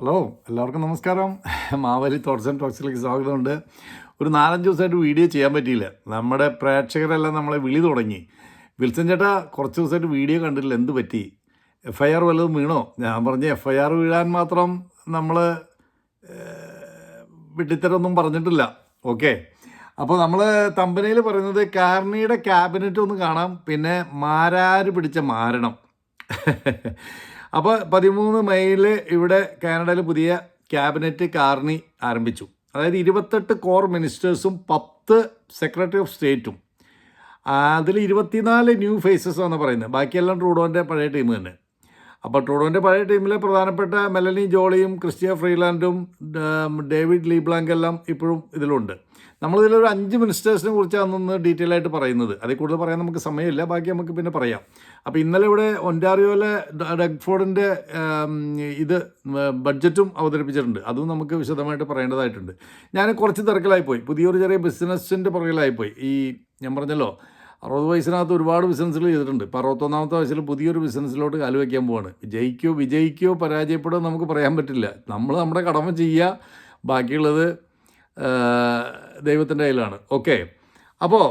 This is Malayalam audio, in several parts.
ഹലോ എല്ലാവർക്കും നമസ്കാരം. മാവേലി തോട്ട്സ് ആൻഡ് ടോക്സിലേക്ക് സ്വാഗതമുണ്ട്. ഒരു നാലഞ്ച് ദിവസമായിട്ട് വീഡിയോ ചെയ്യാൻ പറ്റിയില്ല. നമ്മുടെ പ്രേക്ഷകരെല്ലാം നമ്മളെ വിളി തുടങ്ങി. വിൽസൻ ചേട്ടാ കുറച്ച് ദിവസമായിട്ട് വീഡിയോ കണ്ടില്ല എന്ത് പറ്റി? എഫ് ഐ ആർ വല്ലതും വീണോ? ഞാൻ പറഞ്ഞ് എഫ് ഐ ആർ വീഴാൻ മാത്രം നമ്മൾ വിട്ടിത്തരൊന്നും പറഞ്ഞിട്ടില്ല. ഓക്കെ അപ്പോൾ നമ്മൾ തമ്പനയിൽ പറയുന്നത് കാർണിയുടെ ക്യാബിനറ്റ് ഒന്ന് കാണാം. പിന്നെ മാരാര് പിടിച്ച മാരണം. അപ്പോൾ പതിമൂന്ന് മെയ്യിൽ ഇവിടെ കാനഡയിൽ പുതിയ ക്യാബിനറ്റ് കാർണി ആരംഭിച്ചു. അതായത് ഇരുപത്തെട്ട് കോർ മിനിസ്റ്റേഴ്സും പത്ത് സെക്രട്ടറി ഓഫ് സ്റ്റേറ്റും. അതിൽ ഇരുപത്തിനാല് ന്യൂ ഫേസസ് ആണ് പറയുന്നത്. ബാക്കിയെല്ലാം ട്രൂഡോന്റെ പഴയ ടീം തന്നെ. അപ്പോൾ ട്രൂഡോന്റെ പഴയ ടീമിലെ പ്രധാനപ്പെട്ട മെലനി ജോളിയും ക്രിസ്റ്റിയ ഫ്രീലാൻഡും ഡേവിഡ് ലീബ്ലാങ്ക് എല്ലാം ഇപ്പോഴും ഇതിലുണ്ട്. നമ്മളിതിലൊരു അഞ്ച് മിനിസ്റ്റേഴ്സിനെ കുറിച്ചാണ് ഒന്ന് ഡീറ്റെയിൽ ആയിട്ട് പറയുന്നത്. അതിൽ കൂടുതൽ പറയാൻ നമുക്ക് സമയമില്ല. ബാക്കി നമുക്ക് പിന്നെ പറയാം. അപ്പോൾ ഇന്നലെ ഇവിടെ ഒന്റാറിയോയിലെ ഡഗ്ഫോർഡിന്റെ ഇത് ബഡ്ജറ്റും അവതരിപ്പിച്ചിട്ടുണ്ട്. അതും നമുക്ക് വിശദമായിട്ട് പറയേണ്ടതായിട്ടുണ്ട്. ഞാൻ കുറച്ച് തിരക്കിലായിപ്പോയി. പുതിയൊരു ചെറിയ ബിസിനസ്സിന്റെ പുറകിലായിപ്പോയി. ഈ ഞാൻ പറഞ്ഞല്ലോ അറുപത് വയസ്സിനകത്ത് ഒരുപാട് ബിസിനസ്സുകൾ ചെയ്തിട്ടുണ്ട്. ഇപ്പോൾ അറുപത്തൊന്നാമത്തെ വയസ്സിൽ പുതിയൊരു ബിസിനസ്സിലോട്ട് കാലുവയ്ക്കാൻ പോവാണ്. ജയിക്കോ വിജയിക്കോ പരാജയപ്പെടുമോ നമുക്ക് പറയാൻ പറ്റില്ല. നമ്മൾ നമ്മുടെ കടമ ചെയ്യുക ബാക്കിയുള്ളത് ദൈവത്തിന്റെ കയ്യിലാണ്. ഓക്കെ. അപ്പോൾ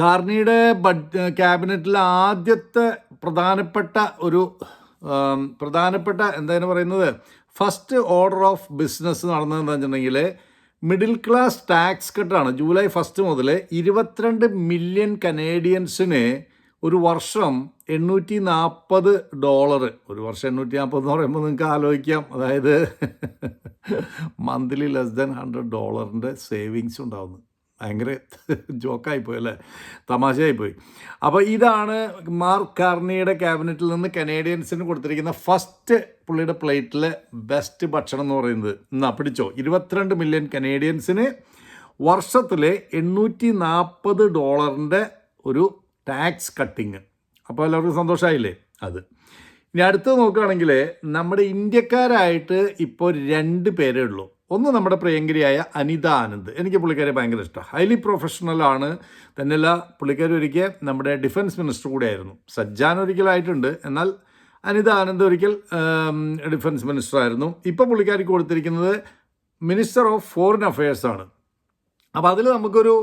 കാർണിയുടെ ബഡ് ക്യാബിനറ്റിലെ ആദ്യത്തെ പ്രധാനപ്പെട്ട ഒരു പ്രധാനപ്പെട്ട എന്താണ് പറയുന്നത്? ഫസ്റ്റ് ഓർഡർ ഓഫ് ബിസിനസ് നടന്നതെന്ന് വെച്ചിട്ടുണ്ടെങ്കിൽ മിഡിൽ ക്ലാസ് ടാക്സ് കട്ടാണ്. ജൂലൈ ഫസ്റ്റ് മുതൽ ഇരുപത്തിരണ്ട് മില്യൺ കനേഡിയൻസിന് ഒരു വർഷം എണ്ണൂറ്റി നാൽപ്പത് ഡോളർ ഒരു വർഷം എണ്ണൂറ്റി നാൽപ്പത് എന്ന് പറയുമ്പോൾ നിങ്ങൾക്ക് ആലോചിക്കാം. അതായത് മന്ത്ലി ലെസ് ദൻ ഹൺഡ്രഡ് ഡോളറിന്റെ സേവിങ്സ് ഉണ്ടാവുന്നു. ഭയങ്കര ജോക്കായിപ്പോയി അല്ലേ തമാശയായിപ്പോയി. അപ്പോൾ ഇതാണ് മാർക്ക് കാർണിയുടെ ക്യാബിനറ്റിൽ നിന്ന് കനേഡിയൻസിന് കൊടുത്തിരിക്കുന്ന ഫസ്റ്റ് പുള്ളിയുടെ പ്ലേറ്റിലെ ബെസ്റ്റ് ഭക്ഷണം എന്ന് പറയുന്നത്. എന്നാ പിടിച്ചോ. ഇരുപത്തിരണ്ട് മില്യൺ കനേഡിയൻസിന് വർഷത്തിലെ എണ്ണൂറ്റി നാൽപ്പത് ഡോളറിന്റെ ഒരു ടാക്സ് കട്ടിങ്. അപ്പോൾ എല്ലാവർക്കും സന്തോഷമായില്ലേ? അത്. ഇനി അടുത്ത് നോക്കുകയാണെങ്കിൽ നമ്മുടെ ഇന്ത്യക്കാരായിട്ട് ഇപ്പോൾ രണ്ട് പേരേ ഉള്ളൂ. ഒന്ന് നമ്മുടെ പ്രിയങ്കരിയായ അനിത ആനന്ദ്. എനിക്ക് പുള്ളിക്കാരെ ഭയങ്കര ഇഷ്ടമാണ് ഹൈലി പ്രൊഫഷണലാണ് തന്നെയല്ല പുള്ളിക്കാരി ഒരിക്കൽ നമ്മുടെ ഡിഫൻസ് മിനിസ്റ്റർ കൂടിയായിരുന്നു. സജ്ജാൻ ഒരിക്കലായിട്ടുണ്ട് എന്നാൽ അനിത ആനന്ദ് ഒരിക്കൽ ഡിഫൻസ് മിനിസ്റ്റർ ആയിരുന്നു. ഇപ്പോൾ പുള്ളിക്കാരി കൊടുത്തിരിക്കുന്നത് മിനിസ്റ്റർ ഓഫ് ഫോറിൻ അഫയേഴ്സാണ് അപ്പോൾ അതിൽ നമുക്കൊരു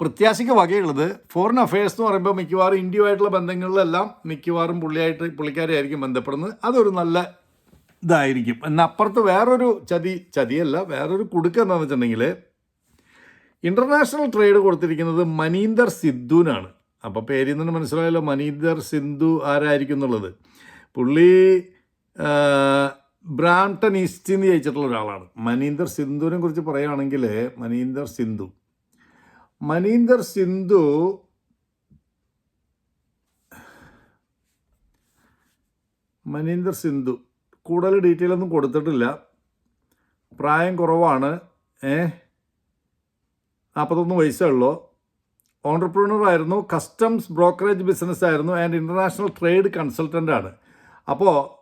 പ്രത്യാശയ്ക്ക് വകയുള്ളത് ഫോറിൻ അഫയേഴ്സ് എന്ന് പറയുമ്പോൾ മിക്കവാറും ഇന്ത്യയുമായിട്ടുള്ള ബന്ധങ്ങളിലെല്ലാം മിക്കവാറും പുള്ളിയായിട്ട് പുള്ളിക്കാരെയായിരിക്കും ബന്ധപ്പെടുന്നത്. അതൊരു നല്ല ഇതായിരിക്കും. എന്നപ്പുറത്ത് വേറൊരു ചതി ചതിയല്ല വേറൊരു കുടുക്ക എന്താണെന്ന് വെച്ചിട്ടുണ്ടെങ്കിൽ ഇന്റർനാഷണൽ ട്രേഡ് കൊടുത്തിരിക്കുന്നത് മനീന്ദർ സിദ്ധുവിനാണ്. അപ്പോൾ പേരിൽ നിന്ന് മനസ്സിലായല്ലോ മനീന്ദർ സിന്ധു ആരായിരിക്കും എന്നുള്ളത്. പുള്ളി ബ്രാൻടൺ ഈസ്റ്റ് എന്ന് ജയിച്ചിട്ടുള്ള ഒരാളാണ്. മനീന്ദർ സിന്ധുവിനെ കുറിച്ച് പറയുകയാണെങ്കിൽ മനീന്ദർ സിന്ധു. മനീന്ദർ സിന്ധു മനീന്ദർ സിന്ധു കൂടുതൽ ഡീറ്റെയിൽ ഒന്നും കൊടുത്തിട്ടില്ല. പ്രായം കുറവാണ്. ഏ? നാൽപ്പത്തൊന്ന് വയസ്സേ ഉള്ളൂ. ഓണ്ടർപ്രണർ ആയിരുന്നു. കസ്റ്റംസ് ബ്രോക്കറേജ് ബിസിനസ് ആയിരുന്നു. ആൻഡ് ഇന്റർനാഷണൽ ട്രേഡ് കൺസൾട്ടന്റ് ആണ്. അപ്പോൾ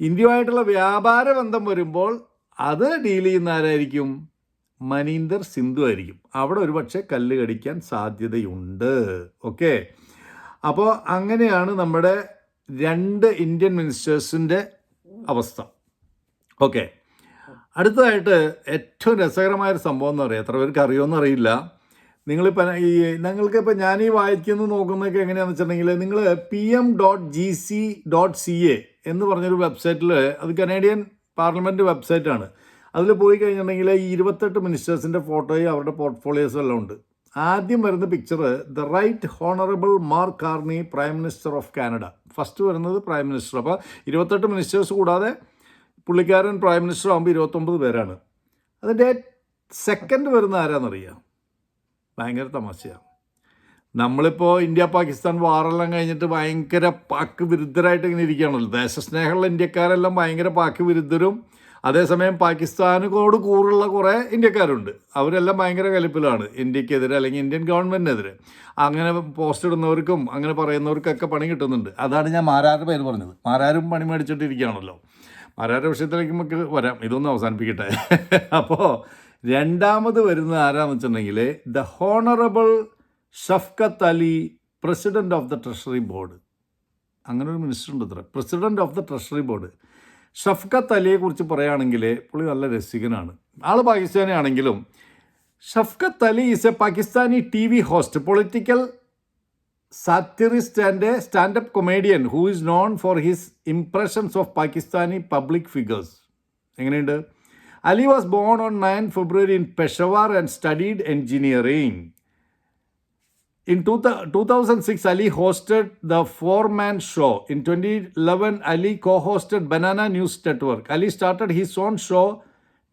ഇന്ത്യയുമായിട്ടുള്ള വ്യാപാര ബന്ധം വരുമ്പോൾ അത് ഡീൽ ചെയ്യുന്ന ആരായിരിക്കും? മനീന്ദർ സിന്ധു ആയിരിക്കും. അവിടെ ഒരുപക്ഷെ കല്ല് കടിക്കാൻ സാധ്യതയുണ്ട്. ഓക്കെ അപ്പോൾ അങ്ങനെയാണ് നമ്മുടെ രണ്ട് ഇന്ത്യൻ മിനിസ്റ്റേഴ്സിന്റെ അവസ്ഥ. ഓക്കെ. അടുത്തതായിട്ട് ഏറ്റവും രസകരമായൊരു സംഭവം എന്ന് പറയാം. എത്ര പേർക്ക് അറിയുമെന്ന് അറിയില്ല. നിങ്ങളിപ്പോൾ ഈ നിങ്ങൾക്കിപ്പോൾ ഞാൻ ഈ വായിക്കുന്നു നോക്കുന്നതൊക്കെ എങ്ങനെയാണെന്ന് വെച്ചിട്ടുണ്ടെങ്കിൽ നിങ്ങൾ P M dot G C dot C A എന്ന് പറഞ്ഞൊരു വെബ്സൈറ്റിൽ അത് കനേഡിയൻ പാർലമെന്റ് വെബ്സൈറ്റാണ്. അതിൽ പോയി കഴിഞ്ഞിട്ടുണ്ടെങ്കിൽ ഈ ഇരുപത്തെട്ട് മിനിസ്റ്റേഴ്സിന്റെ ഫോട്ടോയും അവരുടെ പോർട്ട്ഫോളിയോസും എല്ലാം ഉണ്ട്. ആദ്യം വരുന്ന picture the right honourable Mark Carney prime minister of Canada first വരുന്നത് പ്രൈം മിനിസ്റ്റർ അപ്പോൾ ഇരുപത്തെട്ട് മിനിസ്റ്റേഴ്സ് കൂടാതെ പുള്ളിക്കാരൻ പ്രൈം മിനിസ്റ്റർ ആകുമ്പോൾ ഇരുപത്തൊമ്പത് പേരാണ്. അതിന്റെ സെക്കൻഡ് വരുന്ന ആരാന്നറിയാം? ഭയങ്കര തമാശയാണ് നമ്മളിപ്പോൾ ഇന്ത്യ പാകിസ്ഥാൻ വാറെല്ലാം കഴിഞ്ഞിട്ട് ഭയങ്കര പാക്ക് വിരുദ്ധരായിട്ട് ഇങ്ങനെ ഇരിക്കുകയാണല്ലോ. ദേശസ്നേഹമുള്ള ഇന്ത്യക്കാരെല്ലാം ഭയങ്കര പാക്ക് വിരുദ്ധരും അതേസമയം പാകിസ്ഥാനോട് കൂറുള്ള കുറേ ഇന്ത്യക്കാരുണ്ട്. അവരെല്ലാം ഭയങ്കര കലിപ്പിലാണ്. ഇന്ത്യക്കെതിരെ അല്ലെങ്കിൽ ഇന്ത്യൻ ഗവൺമെന്റിനെതിരെ അങ്ങനെ പോസ്റ്റ് ഇടുന്നവർക്കും അങ്ങനെ പറയുന്നവർക്കൊക്കെ പണി കിട്ടുന്നുണ്ട്. അതാണ് ഞാൻ മാരാരുടെ പേര് പറഞ്ഞത്. മാരാരും പണി മേടിച്ചിട്ടിരിക്കുകയാണല്ലോ മാരാരുടെ വിഷയത്തിലേക്ക് നമുക്ക് വരാം. ഇതൊന്നും അവസാനിപ്പിക്കട്ടെ. അപ്പോൾ രണ്ടാമത് വരുന്നത് ആരാന്ന് വെച്ചിട്ടുണ്ടെങ്കിൽ the honourable Shafqat Ali president of the treasury board അങ്ങനെ ഒരു മിനിസ്റ്റർ ഉണ്ട് അത്ര president of the treasury board Shafqat അലിയെ കുറിച്ച് പറയുകയാണെങ്കിൽ പുള്ളി നല്ല രസികനാണ്. ആൾ പാകിസ്ഥാനി ആണെങ്കിലും Shafqat Ali is a Pakistani T V host political satirist and stand up comedian who is known for his impressions of Pakistani public figures എങ്ങനെയുണ്ട്? Ali was born on nine February in Peshawar and studied engineering In two thou- 2006, Ali hosted the four man show. In 2011, Ali co hosted Banana News Network. Ali started his own show,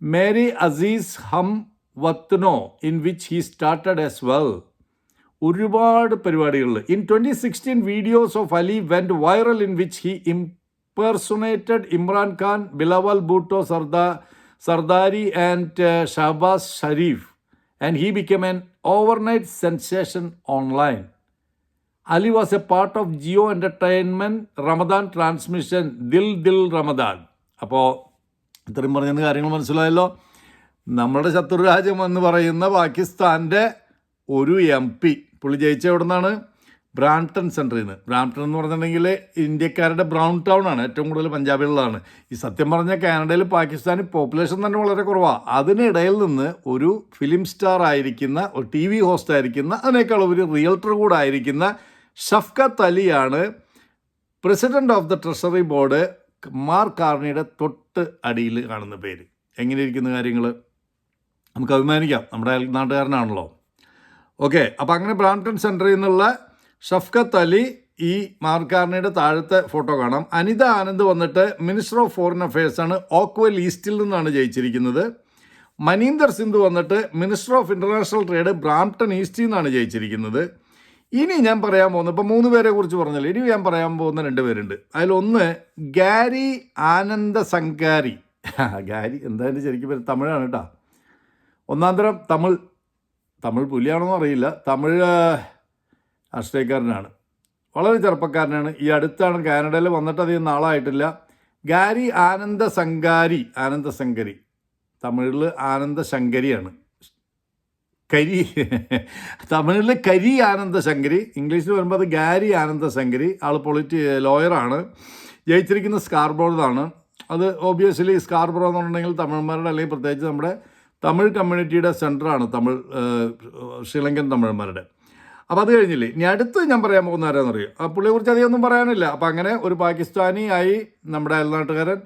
Mary Aziz Hum Watno, in which he started as well. ഒരുപാട് പരിപാടികളിൽ in twenty sixteen videos of Ali went viral in which he impersonated Imran Khan Bilawal Bhutto സർദാ Sardari and Shahbaz Sharif And he become an overnight sensation online Ali was a part of Geo entertainment Ramadan transmission Dil Dil Ramadan അപ്പോൾ ഇത്രയും പറഞ്ഞ കാര്യങ്ങൾ മനസ്സിലായല്ലോ. നമ്മുടെ ശത്രുരാജ്യം എന്ന് പറയുന്ന പാകിസ്ഥാന്റെ ഒരു എം പി. പുള്ളി ജയിച്ച എവിടെ നിന്നാണ് ബ്രാംപ്ടൺ സെന്ററിൽ നിന്ന്. ബ്രാംപ്ടൺ എന്ന് പറഞ്ഞിട്ടുണ്ടെങ്കിൽ ഇന്ത്യക്കാരുടെ ബ്രൗൺ ടൗൺ ആണ് ഏറ്റവും കൂടുതൽ പഞ്ചാബികളിലാണ് ഈ സത്യം പറഞ്ഞാൽ കാനഡയിൽ പാകിസ്ഥാനി പോപ്പുലേഷൻ തന്നെ വളരെ കുറവാണ് അതിനിടയിൽ നിന്ന് ഒരു ഫിലിം സ്റ്റാർ ആയിരിക്കുന്ന ഒരു ടി വി ഹോസ്റ്റ് ആയിരിക്കുന്ന അതിനേക്കാൾ ഒരു റിയൽട്ടർ കൂടെ ആയിരിക്കുന്ന Shafqat അലിയാണ് president of the treasury board Mark കാർണിയുടെ തൊട്ട് അടിയിൽ കാണുന്ന പേര്. എങ്ങനെ ഇരിക്കുന്ന കാര്യങ്ങൾ? നമുക്ക് അഭിമാനിക്കാം. നമ്മുടെ നാട്ടുകാരനാണല്ലോ. ഓക്കെ അപ്പോൾ അങ്ങനെ ബ്രാംപ്ടൺ സെന്ററിൽ നിന്നുള്ള ഷഫ്കത്ത് അലി ഈ മാർക്കാർണിയുടെ താഴത്തെ ഫോട്ടോ കാണാം. അനിത ആനന്ദ് വന്നിട്ട് മിനിസ്റ്റർ ഓഫ് ഫോറിൻ അഫയേഴ്സ് ആണ് ഓക്വൽ ഈസ്റ്റിൽ നിന്നാണ് ജയിച്ചിരിക്കുന്നത്. മനീന്ദർ സിന്ധു വന്നിട്ട് minister of international trade Brampton ഈസ്റ്റിൽ നിന്നാണ് ജയിച്ചിരിക്കുന്നത്. ഇനി ഞാൻ പറയാൻ പോകുന്ന ഇപ്പോൾ മൂന്ന് പേരെ കുറിച്ച് പറഞ്ഞല്ലോ ഇനി ഞാൻ പറയാൻ പോകുന്ന രണ്ട് പേരുണ്ട്. അതിലൊന്ന് ഗാരി ആനന്ദ സംഗാരി. ഗാരി എന്തായാലും ശരിക്കും പേര് തമിഴാണ് കേട്ടോ. ഒന്നാം തരം തമിഴ് തമിഴ് പുലിയാണോ അറിയില്ല. തമിഴ് രാഷ്ട്രീയക്കാരനാണ് വളരെ ചെറുപ്പക്കാരനാണ്. ഈ അടുത്താണ് കാനഡയിൽ വന്നിട്ട് അധികം നാളായിട്ടില്ല. ഗാരി ആനന്ദ സംഗാരി ആനന്ദ സംഗരി തമിഴിൽ ആനന്ദ ശങ്കരിയാണ് കരി തമിഴിൽ കരി ആനന്ദ ശങ്കരി ഇംഗ്ലീഷിൽ വരുമ്പോൾ അത് ഗാരി ആനന്ദ ശങ്കരി ആൾ പൊളിറ്റി ലോയറാണ്. ജയിച്ചിരിക്കുന്ന സ്കാർബോർഡാണ് അത് ഓബിയസ്ലി സ്കാർബറോ എന്ന് പറഞ്ഞിട്ടുണ്ടെങ്കിൽ തമിഴന്മാരുടെ അല്ലെങ്കിൽ പ്രത്യേകിച്ച് നമ്മുടെ തമിഴ് കമ്മ്യൂണിറ്റിയുടെ സെന്ററാണ് തമിഴ് ശ്രീലങ്കൻ തമിഴന്മാരുടെ. അപ്പോൾ അത് കഴിഞ്ഞില്ലേ? ഇനി അടുത്ത് ഞാൻ പറയാൻ പോകുന്ന ആരാന്ന് ആരാന്നറിയോ ആ പുള്ളിയെക്കുറിച്ച് അധികം ഒന്നും പറയാനില്ല. അപ്പോൾ അങ്ങനെ ഒരു പാകിസ്ഥാനി ആയി നമ്മുടെ അയൽനാട്ടുകാരൻ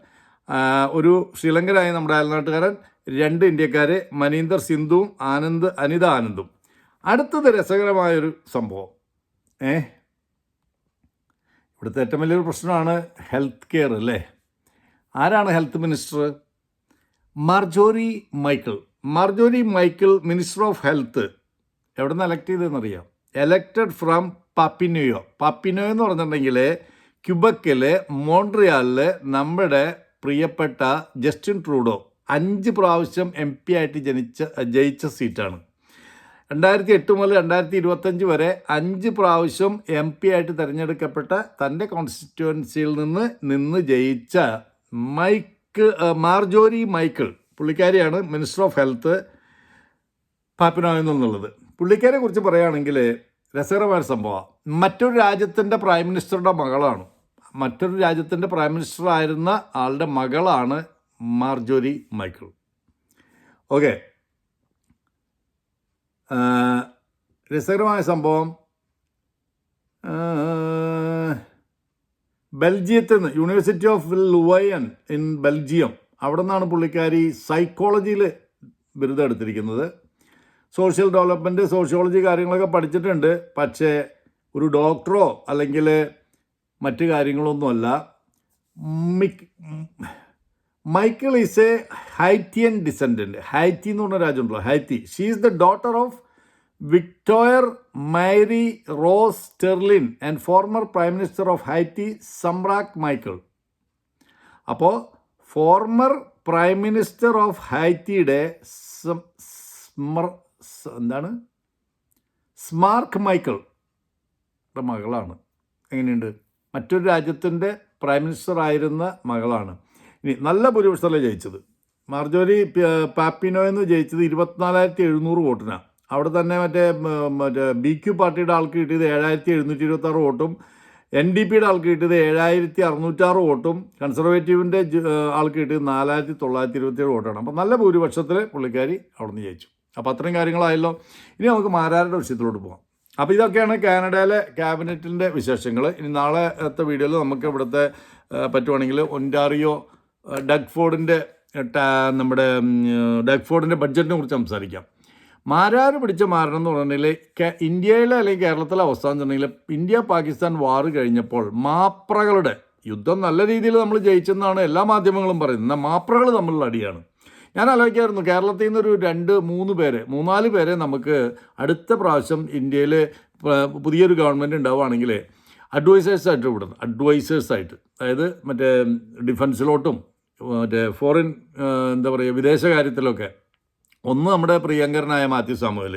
ഒരു ശ്രീലങ്കനായി നമ്മുടെ അയൽനാട്ടുകാരൻ രണ്ട് ഇന്ത്യക്കാരെ മനീന്ദർ സിന്ധുവും ആനന്ദ് അനിത ആനന്ദും. അടുത്തത് രസകരമായൊരു സംഭവം. ഏ? ഇവിടുത്തെ ഏറ്റവും വലിയൊരു പ്രശ്നമാണ് ഹെൽത്ത് കെയർ അല്ലേ? ആരാണ് health minister Marjorie Michael. Marjorie Michael minister of health എവിടെ നിന്ന് എലക്ട് ചെയ്തതെന്നറിയാം? എലക്റ്റഡ് ഫ്രം പപ്പിനുയോ പപ്പിനുയോ എന്ന് പറഞ്ഞിട്ടുണ്ടെങ്കിൽ ക്യുബക്കിൽ മോൺട്രിയാലിൽ നമ്മുടെ പ്രിയപ്പെട്ട ജസ്റ്റിൻ ട്രൂഡോ അഞ്ച് പ്രാവശ്യം എം പി ആയിട്ട് ജനിച്ച ജയിച്ച സീറ്റാണ്. രണ്ടായിരത്തി എട്ട് മുതൽ രണ്ടായിരത്തി ഇരുപത്തഞ്ച് വരെ അഞ്ച് പ്രാവശ്യം എം പി ആയിട്ട് തിരഞ്ഞെടുക്കപ്പെട്ട തന്റെ കോൺസ്റ്റിറ്റ്യുവൻസിയിൽ നിന്ന് നിന്ന് ജയിച്ച മൈക്ക് മാർജോരി മൈക്കിൾ പുള്ളിക്കാരിയാണ് മിനിസ്റ്റർ ഓഫ് ഹെൽത്ത് പാപ്പിനോയിൽ നിന്നുള്ളത് പുള്ളിക്കാരെ കുറിച്ച് പറയുകയാണെങ്കിൽ രസകരമായ സംഭവമാണ് മറ്റൊരു രാജ്യത്തിന്റെ പ്രൈം മിനിസ്റ്ററുടെ മകളാണ്. മറ്റൊരു രാജ്യത്തിന്റെ പ്രൈം മിനിസ്റ്റർ ആയിരുന്ന ആളുടെ മകളാണ് മാർജോരി മൈക്കിൾ. ഓക്കെ. രസകരമായ സംഭവം. ബെൽജിയത്തിൽ നിന്ന് university of Leuven in Belgium അവിടെ നിന്നാണ് പുള്ളിക്കാരി സൈക്കോളജിയിൽ ബിരുദം എടുത്തിരിക്കുന്നത്. സോഷ്യൽ ഡെവലപ്മെന്റ് സോഷ്യോളജി കാര്യങ്ങളൊക്കെ പഠിച്ചിട്ടുണ്ട്. പക്ഷേ ഒരു ഡോക്ടറോ അല്ലെങ്കിൽ മറ്റു കാര്യങ്ങളൊന്നുമല്ല. മിക് Michel is a Haitian descendant Haiti എന്ന് പറഞ്ഞ രാജ്യമുണ്ടല്ലോ Haiti. She is the daughter of Victoire Marie Rose Sterlin and former prime minister of Haiti Smarck Michel അപ്പോൾ ഫോർമർ പ്രൈം മിനിസ്റ്റർ ഓഫ് ഹൈറ്റിയുടെ എന്താണ്? സ്മാർക്ക് മൈക്കിൾ ടെ മകളാണ്. എങ്ങനെയുണ്ട്? മറ്റൊരു രാജ്യത്തിന്റെ പ്രൈം മിനിസ്റ്റർ ആയിരുന്ന മകളാണ്. ഇനി നല്ല ഭൂരിപക്ഷത്തിലെ ജയിച്ചത്? മാർജോരി പാപ്പിനോ എന്ന് ജയിച്ചത് ഇരുപത്തിനാലായിരത്തി എഴുന്നൂറ് വോട്ടിനാണ് അവിടെ തന്നെ മറ്റേ മറ്റേ ബി ക്യു പാർട്ടിയുടെ ആൾക്ക് കിട്ടിയത് ഏഴായിരത്തി എഴുന്നൂറ്റി ഇരുപത്താറ് വോട്ടും എൻ ഡി പിയുടെ ആൾക്ക് കിട്ടിയത് ഏഴായിരത്തി അറുന്നൂറ്റാറ് വോട്ടും കൺസർവേറ്റീവിന്റെ ആൾക്ക് കിട്ടിയത് നാലായിരത്തി തൊള്ളായിരത്തി ഇരുപത്തിയേഴ് വോട്ടാണ്. അപ്പം നല്ല ഭൂരിപക്ഷത്തിൽ പുള്ളിക്കാരി അവിടെ നിന്ന് ജയിച്ചു. അപ്പോൾ അത്രയും കാര്യങ്ങളായല്ലോ. ഇനി നമുക്ക് മാരാരുടെ വിഷയത്തിലോട്ട് പോകാം അപ്പോൾ ഇതൊക്കെയാണ് കാനഡയിലെ ക്യാബിനറ്റിന്റെ വിശേഷങ്ങൾ ഇനി നാളത്തെ വീഡിയോയിൽ നമുക്ക് ഇവിടുത്തെ പറ്റുവാണെങ്കിൽ ഒന്റാറിയോ ഡഗ്ഫോർഡിന്റെ ഡഗ് ഫോർഡിന്റെ നമ്മുടെ ഡഗ്ഫോർഡിന്റെ ഡഗ് ഫോർഡിന്റെ ബഡ്ജറ്റിനെ കുറിച്ച് സംസാരിക്കാം. മാരാർ പിടിച്ച മാരണം എന്ന് പറഞ്ഞിട്ടുണ്ടെങ്കിൽ ഇന്ത്യയിലെ അല്ലെങ്കിൽ കേരളത്തിലെ അവസ്ഥ എന്ന് പറഞ്ഞിട്ടുണ്ടെങ്കിൽ ഇന്ത്യ പാകിസ്ഥാൻ വാർ കഴിഞ്ഞപ്പോൾ മാപ്രകളുടെ യുദ്ധം നല്ല രീതിയിൽ നമ്മൾ ജയിച്ചെന്നാണ് എല്ലാ മാധ്യമങ്ങളും പറയുന്നത്. എന്നാൽ മാപ്രകൾ തമ്മിലുള്ള അടിയാണ്. ഞാൻ ആലോചിക്കായിരുന്നു കേരളത്തിൽ നിന്നൊരു രണ്ട് മൂന്ന് പേരെ മൂന്നാൽ പേരെ നമുക്ക് അടുത്ത പ്രാവശ്യം ഇന്ത്യയിൽ പുതിയൊരു ഗവൺമെന്റ് ഉണ്ടാവുകയാണെങ്കിൽ അഡ്വൈസേഴ്സായിട്ട് വിടുന്നു അഡ്വൈസേഴ്സ് ആയിട്ട്. അതായത് മറ്റേ ഡിഫൻസിലോട്ടും മറ്റേ ഫോറിൻ എന്താ പറയുക വിദേശകാര്യത്തിലൊക്കെ. ഒന്ന് നമ്മുടെ പ്രിയങ്കരനായ മാത്യു സാമുവൽ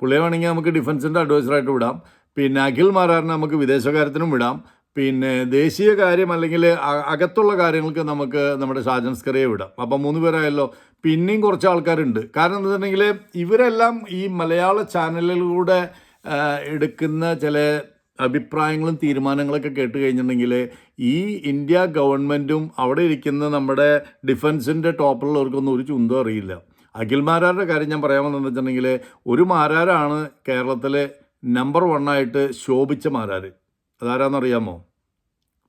പുള്ളിയെ വേണമെങ്കിൽ നമുക്ക് ഡിഫൻസിന്റെ അഡ്വൈസറായിട്ട് വിടാം. പിന്നെ അഖിൽ മാരാറിനെ നമുക്ക് വിദേശകാര്യത്തിനും വിടാം. പിന്നെ ദേശീയ കാര്യം അല്ലെങ്കിൽ അകത്തുള്ള കാര്യങ്ങൾക്ക് നമുക്ക് നമ്മുടെ ഷാജൻസ്കറിയെ വിടാം. അപ്പം മൂന്ന് പേരായല്ലോ. പിന്നെയും കുറച്ച് ആൾക്കാരുണ്ട്. കാരണം എന്ന് വെച്ചിട്ടുണ്ടെങ്കിൽ ഇവരെല്ലാം ഈ മലയാള ചാനലിലൂടെ എടുക്കുന്ന ചില അഭിപ്രായങ്ങളും തീരുമാനങ്ങളൊക്കെ കേട്ട് കഴിഞ്ഞിട്ടുണ്ടെങ്കിൽ ഈ ഇന്ത്യ ഗവൺമെന്റും അവിടെ ഇരിക്കുന്ന നമ്മുടെ ഡിഫൻസിന്റെ ടോപ്പിലുള്ളവർക്കൊന്നും ഒരു ചുന്തം അറിയില്ല. അഖിൽ മാരാരുടെ കാര്യം ഞാൻ പറയാമെന്ന് വെച്ചിട്ടുണ്ടെങ്കിൽ ഒരു മാരാരാണ് കേരളത്തിലെ നമ്പർ വണ്ണായിട്ട് ശോഭിച്ച മാരാർ അതാരാന്നറിയാമോ?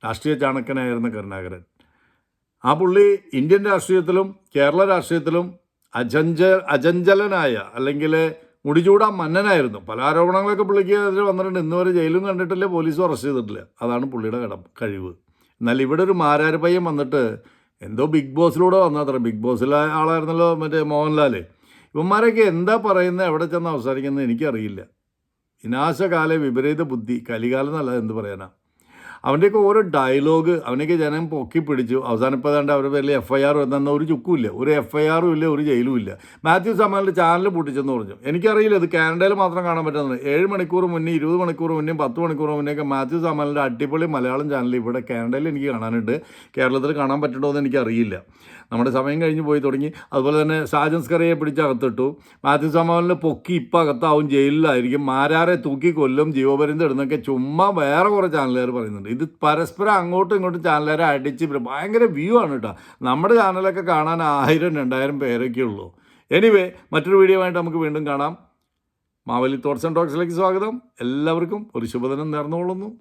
രാഷ്ട്രീയ ചാണക്കനായിരുന്ന കരുണാകരൻ. ആ പുള്ളി ഇന്ത്യൻ രാഷ്ട്രീയത്തിലും കേരള രാഷ്ട്രീയത്തിലും അജഞ്ച അജഞ്ചലനായ അല്ലെങ്കിൽ മുടിചൂടാൻ മന്നനായിരുന്നു. പല ആരോപണങ്ങളൊക്കെ പുള്ളിക്ക് എതിരെ വന്നിട്ടുണ്ട്. ഇന്ന് വരെ ജയിലും കണ്ടിട്ടില്ല പോലീസും അറസ്റ്റ് ചെയ്തിട്ടില്ല. അതാണ് പുള്ളിയുടെ കട കഴിവ്. എന്നാൽ ഇവിടെ ഒരു മാരാര പയ്യൻ വന്നിട്ട് എന്തോ ബിഗ് ബോസിലൂടെ വന്നത്ര. ബിഗ് ബോസിലെ ആളായിരുന്നല്ലോ മറ്റേ മോഹൻലാൽ ഇവന്മാരൊക്കെ എന്താ പറയുന്നത് എവിടെ ചെന്ന് അവസാനിക്കുന്നത് എനിക്കറിയില്ല. വിനാശകാല വിപരീത ബുദ്ധി കലികാലം എന്നല്ല എന്ത് പറയാനാ? അവന്റെയൊക്കെ ഓരോ ഡയലോഗ് അവനെയൊക്കെ ജനം പൊക്കി പിടിച്ചു. അവസാനം ഇപ്പോൾ ഏതാണ്ട് അവരുടെ പേരിൽ എഫ് ഐ ആർ വന്ന ഒരു ചുക്കുമില്ല. ഒരു എഫ് ഐ ആറും ഇല്ല ഒരു ജയിലും ഇല്ല. മാത്യു സമാലിന്റെ ചാനൽ പൊട്ടിച്ചെന്ന് പറഞ്ഞു. എനിക്കറിയില്ല ഇത് കാനഡയിൽ മാത്രം കാണാൻ പറ്റുന്നത്. ഏഴ് മണിക്കൂർ മുന്നേ ഇരുപത് മണിക്കൂർ മുന്നേ പത്ത് മണിക്കൂർ മുന്നേയൊക്കെ മാത്യു സമാലിന്റെ അടിപൊളി മലയാളം ചാനൽ ഇവിടെ കാനഡയിൽ എനിക്ക് കാണാനുണ്ട്. കേരളത്തിൽ കാണാൻ പറ്റുമോ എന്ന് എനിക്കറിയില്ല. നമ്മുടെ സമയം കഴിഞ്ഞ് പോയി തുടങ്ങി. അതുപോലെ തന്നെ സാജൻസ്കറിയെ പിടിച്ച് അകത്തിട്ടു. മാത്യു സമാലിനെ പൊക്കി ഇപ്പം അകത്താവും ജയിലിലായിരിക്കും. മാരാരെ തൂക്കി കൊല്ലും. ജീവപര്യന്തം ഇടുന്നൊക്കെ ചുമ്മാ വേറെ കുറേ ചാനലുകാർ പറയുന്നുണ്ട്. ഇത് പരസ്പരം അങ്ങോട്ടും ഇങ്ങോട്ടും ചാനലുകാരെ അടിച്ച് ഭയങ്കര വ്യൂ ആണ് കേട്ടോ. നമ്മുടെ ചാനലൊക്കെ കാണാൻ ആയിരം രണ്ടായിരം പേരൊക്കെ ഉള്ളൂ. എനിവേ മറ്റൊരു വീഡിയോ ആയിട്ട് നമുക്ക് വീണ്ടും കാണാം. മാവലി തോട്ട്സ് ആൻഡ് ടോക്സിലേക്ക് സ്വാഗതം. എല്ലാവർക്കും ഒരു ശുഭദിനം നേർന്നുകൊള്ളുന്നു.